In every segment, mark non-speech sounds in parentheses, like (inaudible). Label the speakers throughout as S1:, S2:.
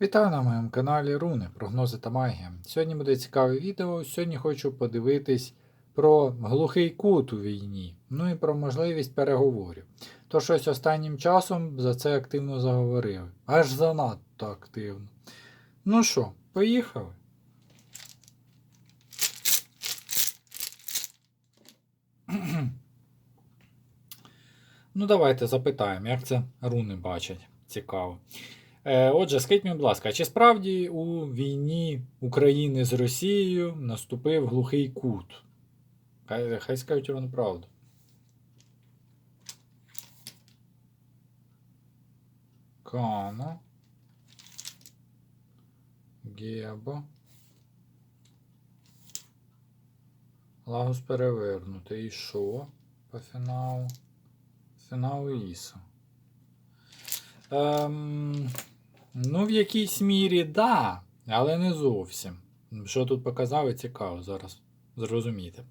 S1: Вітаю на моєму каналі Руни, прогнози та магія. Сьогодні буде цікаве відео. Сьогодні хочу подивитись про глухий кут у війні, ну і про можливість переговорів. То щось останнім часом за це активно заговорили. Аж занадто активно. Ну що, поїхали? (clears throat) Ну, давайте запитаємо, як це руни бачать. Цікаво. Е, Отже, скажіть мені, будь ласка, чи справді у війні України з Росією наступив глухий кут? Хай, хай скажуть вони правду. Кано. Гебо. Лагус перевернутий. І що? По фіналу? Фіналу Іса. Ем, ну, в якійсь мірі, да, але не зовсім. Що тут показали, цікаво зараз зрозуміти.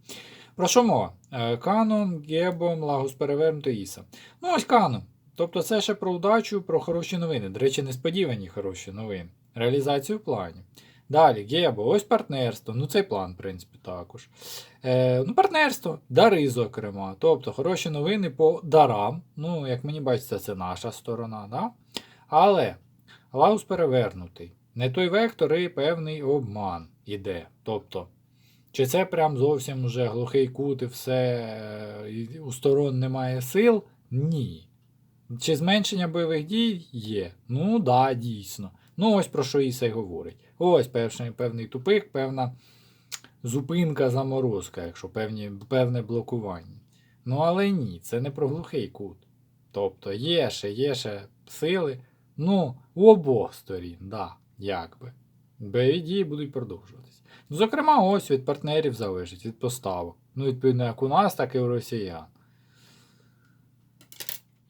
S1: Про що мова? Е, Канон, Гебом, Лагус перевернуто Іса. Ну, ось канон. Тобто це ще про удачу, про хороші новини. До речі, несподівані хороші новини. Реалізацію планів. Далі, Гебо, ось партнерство. Ну, цей план, в принципі, також. Е, ну, партнерство, дари, зокрема. Тобто, хороші новини по дарам. Ну, як мені бачиться, це наша сторона. Да? Але Лаус перевернутий. Не той вектор і певний обман іде. Тобто, чи це прям зовсім уже глухий кут і все е, і у сторон немає сил? Ні. Чи зменшення бойових дій є? Ну да, дійсно. Ну, ось про що Іса говорить. Ось певний, певний тупик, певна зупинка заморозка, якщо певні, певне блокування. Ну, але ні, це не про глухий кут. Тобто є ще, є ще сили, ну, у обох сторін, да, якби. Бойові дії будуть продовжуватись. Ну, зокрема, ось від партнерів залежить, від поставок. Ну, відповідно, як у нас, так і у росіян.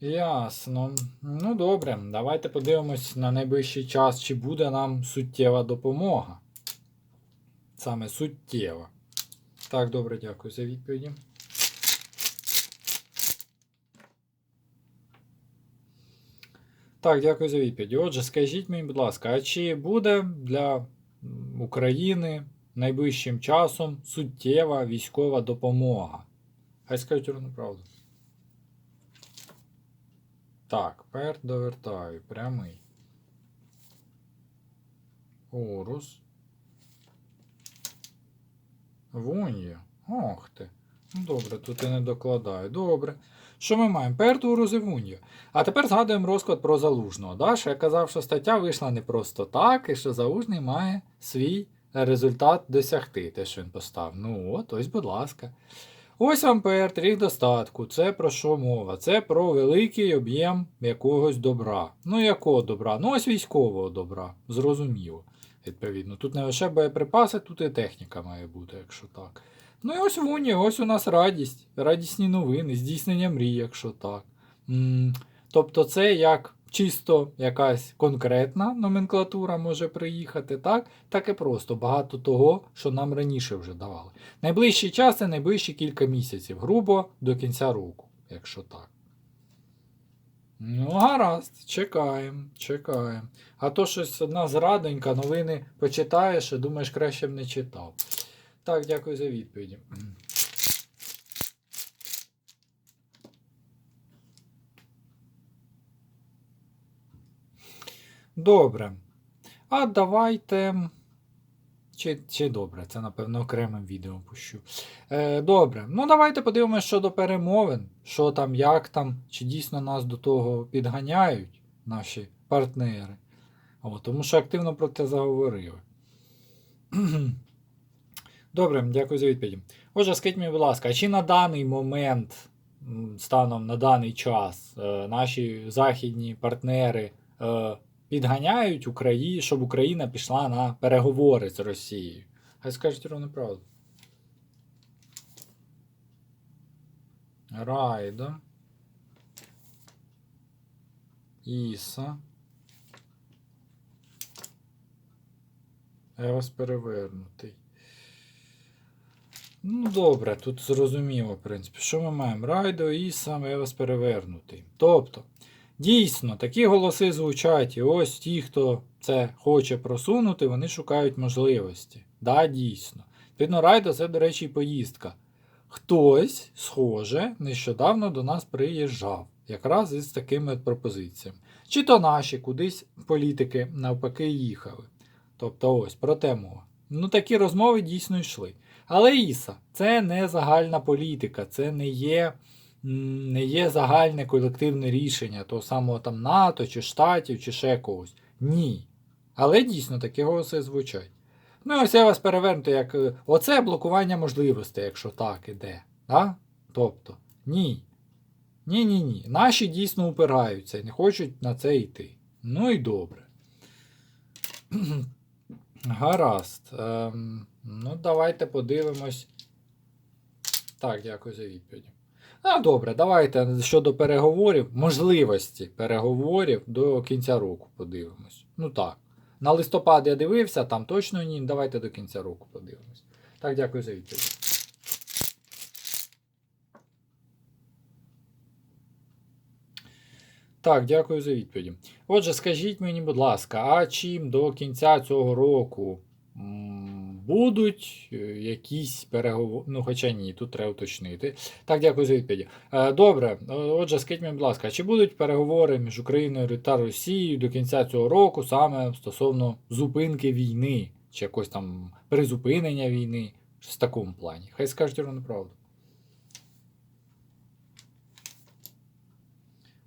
S1: Ясно. Ну добре, давайте подивимось на найближчий час, чи буде нам суттєва допомога. Саме суттєва. Так, добре, дякую за відповіді. Так, дякую за відповіді. Отже, скажіть мені, будь ласка, а чи буде для України найближчим часом суттєва військова допомога? Хай скажуть ровно правду. Так, пер довертаю. Прямий. Орус. Вунья. Ох ти. Ну, Добре, тут я не докладаю. Добре. Що ми маємо? Перт Урус і А тепер згадуємо розклад про залужного. Да? Що я казав, що стаття вийшла не просто так, і що залужний має свій результат досягти, те, що він поставив. Ну от, ось, будь ласка. Ось ампер, рік достатку. Це про що мова? Це про великий об'єм якогось добра. Ну, якого добра? Ну, ось військового добра. Зрозуміло. Відповідно. Тут не лише боєприпаси, тут і техніка має бути, якщо так. Ну і ось Вуні, ось у нас радість, радісні новини, здійснення мрій, якщо так. м тобто, це як чисто якась конкретна номенклатура може приїхати, так? так і просто багато того, що нам раніше вже давали. Найближчий час це найближчі кілька місяців, грубо до кінця року, якщо так. Ну, гаразд, чекаємо, чекаємо. А то щось одна зрадонька, новини почитаєш і думаєш, краще б не читав. Так, дякую за відповіді. Добре. А давайте. Чи, чи добре, це, напевно, окремим відео пущу. Е, добре. Ну, давайте подивимося щодо перемовин, що там, як там, чи дійсно нас до того підганяють наші партнери. О, тому що активно про це заговорили. Добре, дякую за відповідь. Отже, скажіть мені, будь ласка, чи на даний момент, станом на даний час, е, наші західні партнери е, підганяють Україну, щоб Україна пішла на переговори з Росією? Хай скажуть ровно правду. Райда. Іса. Евас перевернутий. Ну, добре, тут зрозуміло, в принципі. Що ми маємо? Райдо, Іса, Евас перевернутий. Тобто, Дійсно, такі голоси звучать, і ось ті, хто це хоче просунути, вони шукають можливості. Да, дійсно. Відповідно, райда це, до речі, і поїздка. Хтось, схоже, нещодавно до нас приїжджав, якраз із такими пропозиціями. Чи то наші кудись політики навпаки їхали. Тобто ось про те мова. Ну такі розмови дійсно йшли. Але Іса, це не загальна політика, це не є, не є загальне колективне рішення того самого там НАТО, чи Штатів, чи ще когось. Ні. Але дійсно такі голоси звучать. Ну ось я вас перевернути, як е, оце блокування можливостей, якщо так іде. Да? Тобто, ні. Ні, ні, ні. Наші дійсно упираються і не хочуть на це йти. Ну і добре. (clears throat) Гаразд. Ем, ну, давайте подивимось. Так, дякую за відповідь. А, добре, давайте щодо переговорів, можливості переговорів до кінця року подивимось. Ну так. На листопад я дивився, там точно ні. Давайте до кінця року подивимось. Так, дякую за відповідь. Так, дякую за відповіді. Отже, скажіть мені, будь ласка, а чим до кінця цього року будуть е, якісь переговори? Ну, хоча ні, тут треба уточнити. Так, дякую за відповіді. Е, Добре, отже, скажіть мені, будь ласка, чи будуть переговори між Україною та Росією до кінця цього року саме стосовно зупинки війни, чи якось там призупинення війни, в такому плані? Хай скажуть ровно правду.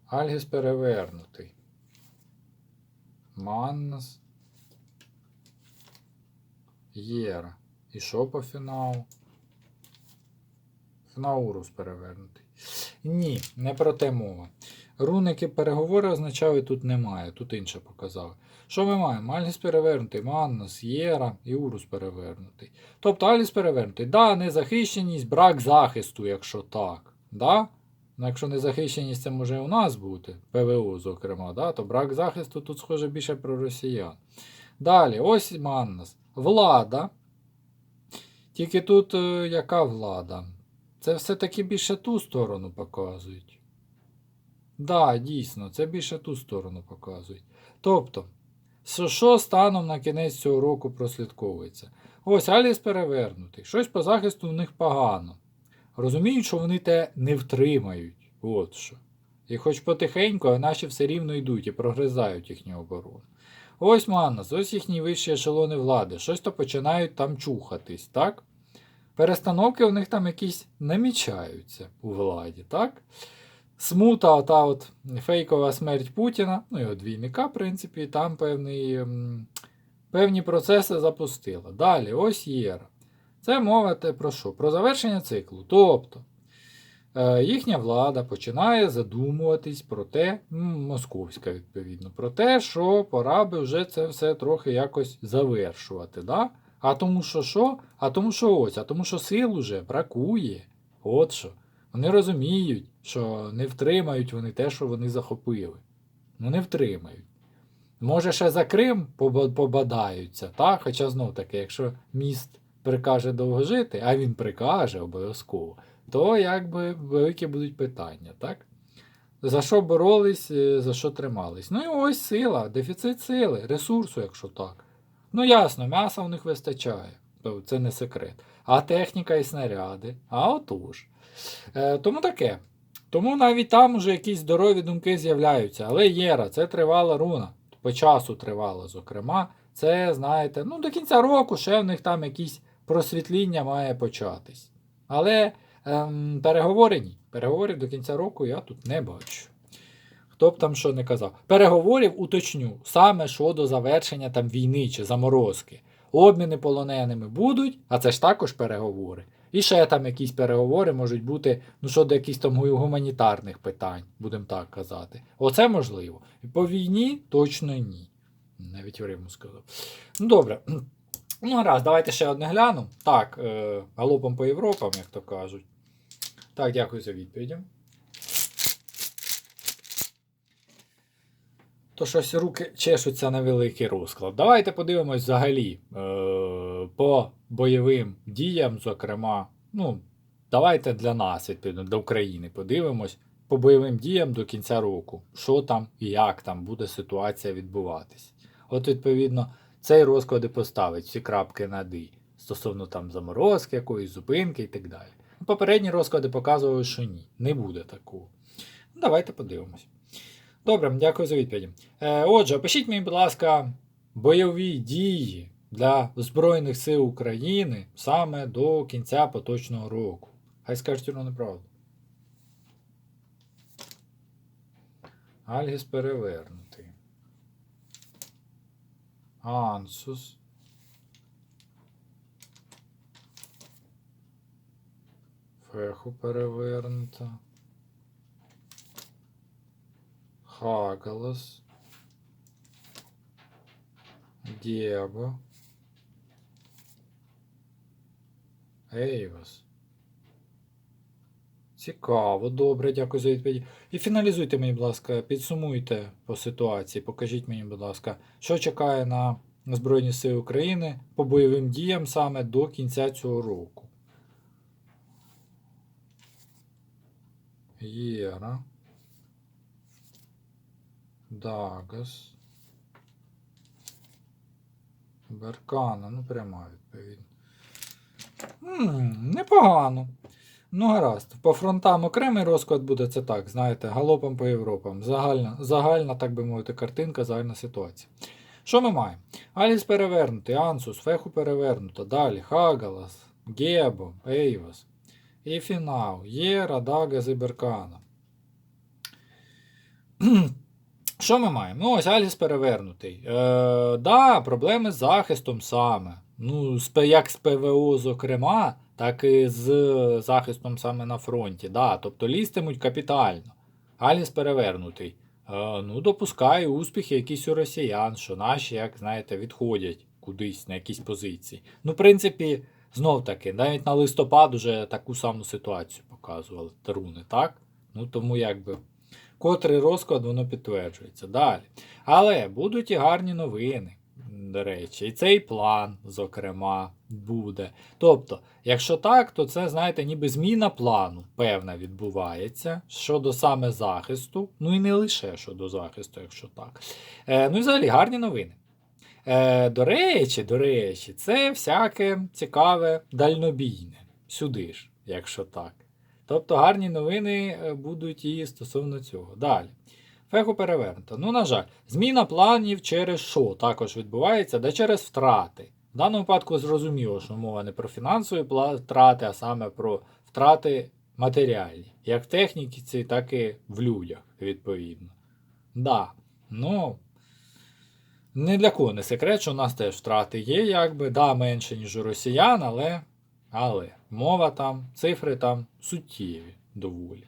S1: Альгіс перевернутий. Маннас. Єра. Що по фіналу? Фнаурус перевернутий. Ні, не про те мова. Руники переговори означали тут немає, тут інше показали. Що ми маємо? Альгіс перевернутий, Маннас, Єра і Урус перевернутий. Тобто Альгіс перевернутий. Да, незахищеність, брак захисту, якщо так. Да? Ну, якщо незахищеність це може у нас бути, ПВО, зокрема, да, то брак захисту тут схоже більше про росіян. Далі, ось Маннас. Влада. Тільки тут е, яка влада? Це все-таки більше ту сторону показують. Да, дійсно, це більше ту сторону показують. Тобто, що станом на кінець цього року прослідковується? Ось Аліс перевернутий. Щось по захисту в них погано. Розуміють, що вони те не втримають. От що. І хоч потихеньку, а наші все рівно йдуть і прогризають їхню оборону. Ось Маннас, ось їхні вищі ешелони влади. Щось то починають там чухатись, так? Перестановки у них там якісь намічаються у владі, так? Смута, ота от фейкова смерть Путіна, ну і двійника, в принципі, там певний, певні процеси запустила. Далі, ось Єра. Це мова те про що? Про завершення циклу. Тобто їхня влада починає задумуватись про те, московська відповідно, про те, що пора би вже це все трохи якось завершувати. Да? А тому що що? А тому що ось, а тому що сил уже бракує. От що. Вони розуміють, що не втримають вони те, що вони захопили. Ну не втримають. Може, ще за Крим побадаються, так? Хоча знов таки, якщо міст прикаже довго жити, а він прикаже обов'язково, то якби великі будуть питання, так? За що боролись, е, за що тримались. Ну і ось сила, дефіцит сили, ресурсу, якщо так. Ну ясно, м'яса у них вистачає, це не секрет. А техніка і снаряди, а отож. Е, тому таке. Тому навіть там уже якісь здорові думки з'являються. Але Єра, це тривала руна. По часу тривала, зокрема. Це, знаєте, ну до кінця року ще в них там якісь просвітління має початись. Але ем, переговори ні. Переговорів до кінця року я тут не бачу. Хто б там що не казав. Переговорів уточню, саме щодо завершення там війни чи заморозки. Обміни полоненими будуть, а це ж також переговори. І ще там якісь переговори можуть бути, ну щодо якихось там гуманітарних питань, будемо так казати. Оце можливо. По війні точно ні. Навіть в Риму сказав. Ну добре. Ну, гаразд, давайте ще одне гляну. Так, е, галопом по Європам, як то кажуть. Так, дякую за відповіді. То щось руки чешуться на великий розклад. Давайте подивимось взагалі е, по бойовим діям, зокрема. Ну, давайте для нас, відповідно, для України подивимось, по бойовим діям до кінця року. Що там і як там буде ситуація відбуватись. От, відповідно, цей розклад і поставить всі крапки над «і» стосовно там заморозки, якоїсь зупинки і так далі. Попередні розклади показували, що ні, не буде такого. Ну, Давайте подивимось. Добре, дякую за відповіді. Е, отже, опишіть мені, будь ласка, бойові дії для Збройних сил України саме до кінця поточного року. Хай скажуть воно неправду. Альгіс перевернутий. Ансус. Феху перевернута. Хагалас. Дєбо. Ейвас. Цікаво, добре, дякую за відповідь. І фіналізуйте мені, будь ласка, підсумуйте по ситуації. Покажіть мені, будь ласка, що чекає на Збройні Сили України по бойовим діям саме до кінця цього року. Єра. Дагас. Беркана, ну пряма відповідь. М, непогано. Ну, гаразд. По фронтам окремий розклад буде це так, знаєте, галопом по Європам. Загальна, загальна, так би мовити, картинка, загальна ситуація. Що ми маємо? Аліс перевернутий, Ансус, Феху перевернуто, далі Хагалас, Гебо, Ейвас. І фінал. Єра, Дагас і Беркана. (clears throat) Що ми маємо? Ну, ось Аліс перевернутий. Е, да, проблеми з захистом саме. Ну, як з ПВО, зокрема, так і з захистом саме на фронті. Да, тобто лізтимуть капітально. Аліс перевернутий. Е, ну, допускаю успіхи якісь у росіян, що наші, як знаєте, відходять кудись на якісь позиції. Ну, в принципі, знов таки, навіть на листопад уже таку саму ситуацію показували Таруни, так? Ну, тому якби. Котрий розклад воно підтверджується. Далі. Але будуть і гарні новини, до речі, і цей план, зокрема, буде. Тобто, якщо так, то це, знаєте, ніби зміна плану певна відбувається щодо саме захисту, ну і не лише щодо захисту, якщо так. Е, ну і взагалі гарні новини. Е, до речі, до речі, це всяке цікаве дальнобійне. Сюди ж, якщо так. Тобто гарні новини е, будуть і стосовно цього. Далі. Феху перевернуто. Ну, на жаль, зміна планів через що також відбувається, де через втрати. В даному випадку зрозуміло, що мова не про фінансові втрати, а саме про втрати матеріальні. Як в техніці, так і в людях, відповідно. Да, ну, не для кого не секрет, що у нас теж втрати є, якби, да, менше, ніж у росіян, але, але мова там, цифри там суттєві доволі.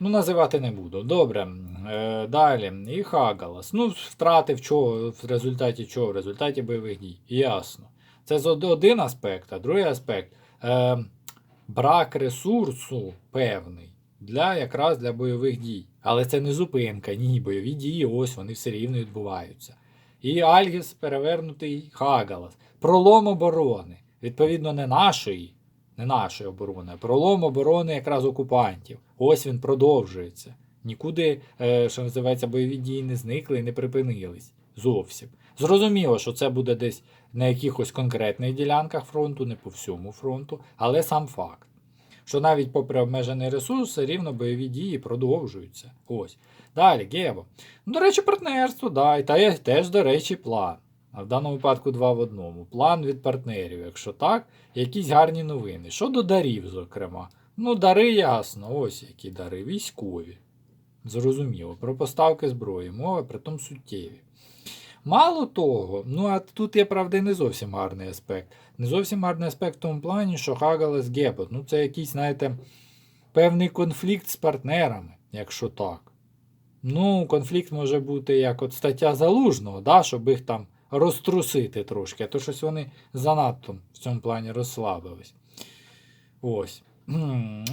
S1: Ну, називати не буду. Добре. Е, далі. І Хагалас. Ну, втрати в чого, в результаті чого? В результаті бойових дій. Ясно. Це один аспект, а другий аспект е, брак ресурсу певний для якраз для бойових дій. Але це не зупинка, ні, бойові дії, ось вони все рівно відбуваються. І Альгіс перевернутий Хагалас. Пролом оборони. Відповідно, не нашої, не нашої оборони, а пролом оборони якраз окупантів. Ось він продовжується. Нікуди, е, що називається, бойові дії не зникли і не припинились. Зовсім. Зрозуміло, що це буде десь на якихось конкретних ділянках фронту, не по всьому фронту, але сам факт. Що навіть попри обмежений ресурс, рівно бойові дії продовжуються. Ось. Далі, Гебо. Ну, до речі, партнерство, да, і та є теж, до речі, план. А в даному випадку два в одному. План від партнерів, якщо так, якісь гарні новини. Щодо дарів, зокрема. Ну, дари ясно, ось які дари, військові. Зрозуміло, про поставки зброї, мова притом суттєві. Мало того, ну а тут є, правда, не зовсім гарний аспект. Не зовсім гарний аспект в тому плані, що Хагалес Гепот, ну це якийсь, знаєте, певний конфлікт з партнерами, якщо так. Ну, конфлікт може бути як от стаття залужного, да, щоб їх там розтрусити трошки, а то щось вони занадто в цьому плані розслабились. Ось.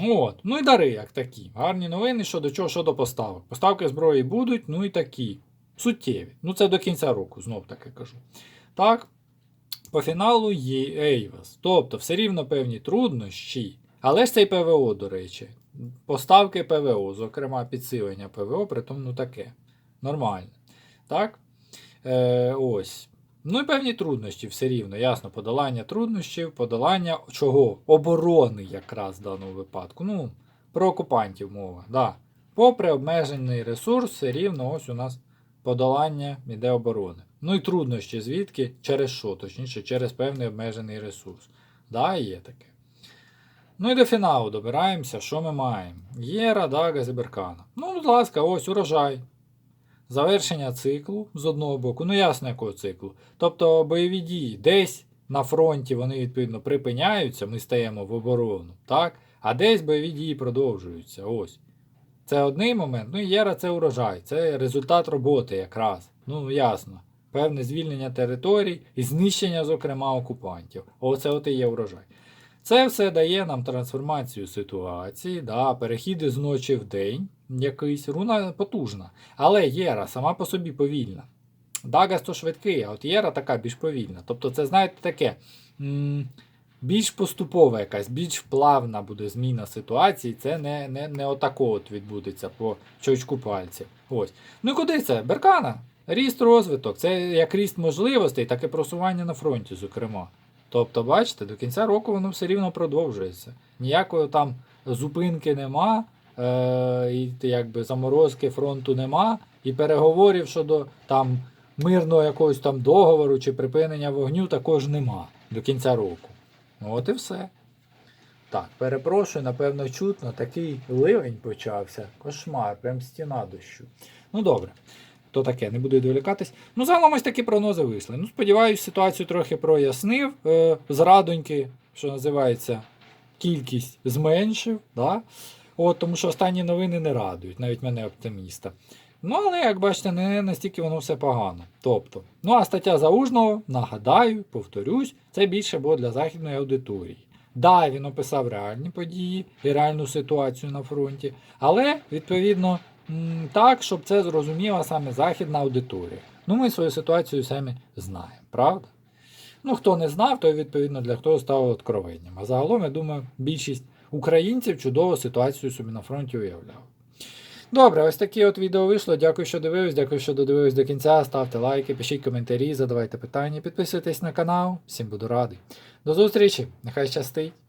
S1: От. Ну і дари як такі. Гарні новини щодо чого, щодо поставок. Поставки зброї будуть, ну і такі. Суттєві. Ну це до кінця року, знов таки кажу. Так, по фіналу є Ейвас. Тобто, все рівно певні труднощі, Але ж це й ПВО, до речі. Поставки ПВО, зокрема підсилення ПВО, при тому ну таке. Нормально. Так? Е, ось. Ну і певні труднощі все рівно. Ясно, подолання труднощів, подолання чого? Оборони якраз в даному випадку. Ну, про окупантів мова. Да. Попри обмежений ресурс, все рівно ось у нас подолання іде оборони. Ну і труднощі звідки? Через що? Точніше, через певний обмежений ресурс. Да, є таке. Ну і до фіналу добираємося. Що ми маємо? Єра, Дага, Зіберкана. Ну, будь ласка, ось урожай. Завершення циклу з одного боку. Ну, ясно, якого циклу. Тобто бойові дії десь на фронті вони відповідно припиняються, ми стаємо в оборону, так? А десь бойові дії продовжуються. Ось. Це одний момент. Ну Єра це урожай, це результат роботи якраз. Ну, ясно. Певне звільнення територій і знищення, зокрема, окупантів. Оце от і є урожай. Це все дає нам трансформацію ситуації, да, перехід з ночі в день якийсь. Руна потужна. Але Єра сама по собі повільна. Дагас то швидкий, а от Єра така більш повільна. Тобто, це, знаєте, таке. Більш поступова якась, більш плавна буде зміна ситуації. Це не, не, не отако от відбудеться по чочку пальців. Ось. Ну і куди це? Беркана. Ріст розвиток. Це як ріст можливостей, так і просування на фронті, зокрема. Тобто, бачите, до кінця року воно все рівно продовжується. Ніякої там зупинки нема, е- і якби заморозки фронту нема, і переговорів щодо там мирного якогось там договору чи припинення вогню також нема до кінця року. Ну, От і все. Так, перепрошую, напевно, чутно, такий ливень почався. Кошмар, прям стіна дощу. Ну добре. То таке, не буду відволікатись. Ну, загалом ось такі прогнози вийшли. Ну, сподіваюсь, ситуацію трохи прояснив. Е, з радоньки, що називається, кількість зменшив. Да? От, тому що останні новини не радують, навіть мене оптиміста. Ну, але, як бачите, не настільки воно все погано. Тобто, ну а стаття Заужного, нагадаю, повторюсь, це більше було для західної аудиторії. Да, він описав реальні події і реальну ситуацію на фронті, але, відповідно, так, щоб це зрозуміла саме західна аудиторія. Ну, ми свою ситуацію самі знаємо, правда? Ну, хто не знав, то відповідно для хто стало откровенням. А загалом, я думаю, більшість українців чудово ситуацію собі на фронті уявляли. Добре, ось такі от відео вийшло. Дякую, що дивились, дякую, що додивились до кінця. Ставте лайки, пишіть коментарі, задавайте питання, підписуйтесь на канал. Всім буду радий. До зустрічі! Нехай щастить!